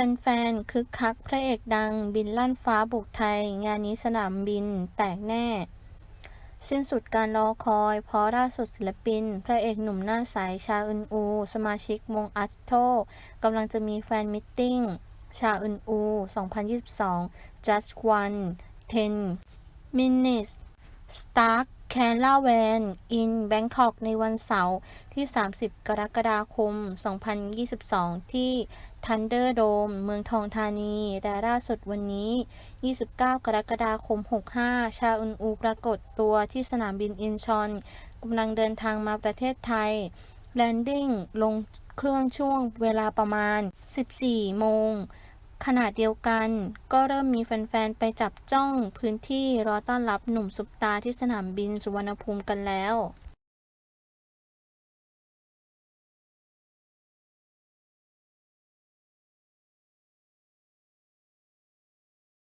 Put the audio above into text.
แฟนๆ คึกคักพระเอกดังบินลั่นฟ้าบุกไทย งานนี้สนามบินแตกแน่ สิ้นสุดการรอคอย เพราะล่าสุดศิลปิน พระเอกหนุ่มหน้าใสชาอึนอู สมาชิกวงอัสโตกำลังจะมีแฟนมิทติ้ง ชาอึนอู 2022 Just One 10 Minutes Stark c a r a v a n in Bangkok ในวันเสาร์ที่ 30 กรกฎาคม 2022 ที่ Thunderdome เมืองทองธานีและล่าสุดวันนี้ 29 กรกฎาคม 65 ชาอุนอูปรากฏตัวที่สนามบินอินชอนกำลังเดินทางมาประเทศไทยแลนดิ้งลงเครื่องช่วงเวลาประมาณ 14 โมง ขณะเดียวกันก็เริ่มมีแฟนๆ ไปจับจ้องพื้นที่รอต้อนรับหนุ่มซุปตาที่สนามบินสุวรรณภูมิกันแล้ว